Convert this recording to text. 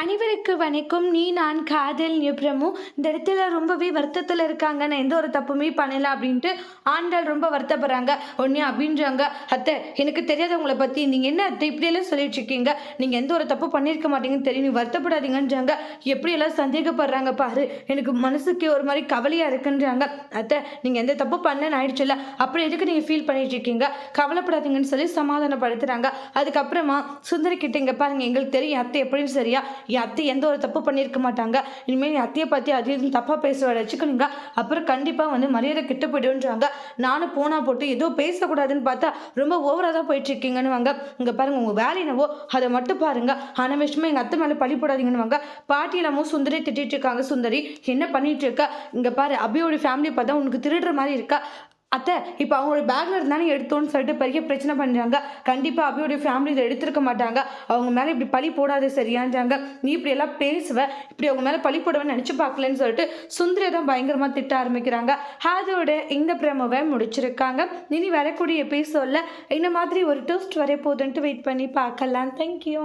அனைவருக்கு வணக்கம். நீ நான் காதல் பிரமு. இந்த இடத்துல ரொம்பவே வருத்தத்தில் இருக்காங்க. நான் எந்த ஒரு தப்புமே பண்ணல அப்படின்ட்டு ஆண்டாள் ரொம்ப வருத்தப்படுறாங்க. ஒன்னே அப்படின்றாங்க. அத்தை எனக்கு தெரியாதவங்கள பற்றி நீங்கள் என்ன அத்தை இப்படியெல்லாம் சொல்லிட்டு இருக்கீங்க? நீங்கள் எந்த ஒரு தப்பு பண்ணியிருக்க மாட்டீங்கன்னு தெரியும். நீ வருத்தப்படாதீங்கன்றாங்க. எப்படியெல்லாம் சந்தேகப்படுறாங்க பாரு. எனக்கு மனசுக்கு ஒரு மாதிரி கவலையாக இருக்குன்றாங்க. அத்தை நீங்கள் எந்த தப்பு பண்ணேன்னு ஆயிடுச்சுல்ல அப்புறம் எதுக்கு நீங்கள் ஃபீல் பண்ணிட்டு இருக்கீங்க? கவலைப்படாதீங்கன்னு சொல்லி சமாதானப்படுத்துகிறாங்க அதுக்கப்புறமா சுந்தரி கிட்ட இங்கே பாருங்க. எங்களுக்கு தெரியும். அத்தை எப்படின்னு சரியா? என் அத்தை எந்த ஒரு தப்பு பண்ணியிருக்க மாட்டாங்க. இனிமேல் என் அத்தையை பற்றி அது இதுன்னு தப்பாக பேச வச்சுக்கணுங்க. அப்புறம் கண்டிப்பாக வந்து மரியாதை கிட்ட போயிடுன்றாங்க நானும் போனால் போட்டு ஏதோ பேசக்கூடாதுன்னு பார்த்தா ரொம்ப ஓவராக தான் போயிட்டுருக்கீங்கன்னு வாங்க இங்கே பாருங்கள் உங்கள் வேலை என்னவோ அதை மட்டும் பாருங்கள் ஆன விஷயமா எங்கள் அத்தை மேலே பழி போடாதீங்கன்னு வாங்க பாட்டி இல்லாமல் சுந்தரி திட்டிகிட்டு இருக்காங்க சுந்தரி. என்ன பண்ணிகிட்டு இருக்கா? இங்கே பாரு அபியோட ஃபேமிலி பார்த்தா உனக்கு திருடுற மாதிரி இருக்கா? அத்தை இப்போ அவங்களோட பேக்ல இருந்தானே எடுத்தோன்னு சொல்லிட்டு பெரிய பிரச்சனை பண்ணுறாங்க கண்டிப்பாக அபியோடைய ஃபேமிலி இதை எடுத்திருக்க மாட்டாங்க. அவங்க மேலே இப்படி பழி போடாத சரியான்றாங்க. நீ இப்படி எல்லாம் பேசுவ இப்படி அவங்க மேலே பழி போடவே நினச்சி பார்க்கலன்னு சொல்லிட்டு சுந்தரியை தான் பயங்கரமாக திட்ட ஆரம்பிக்கிறாங்க. அதோட இந்த பிரமவை முடிச்சிருக்காங்க. இனி வரக்கூடிய எபிசோடில் இந்த மாதிரி ஒரு டூஸ்ட் வரைய போதுன்ட்டு வெயிட் பண்ணி பார்க்கலாம். தேங்க்யூ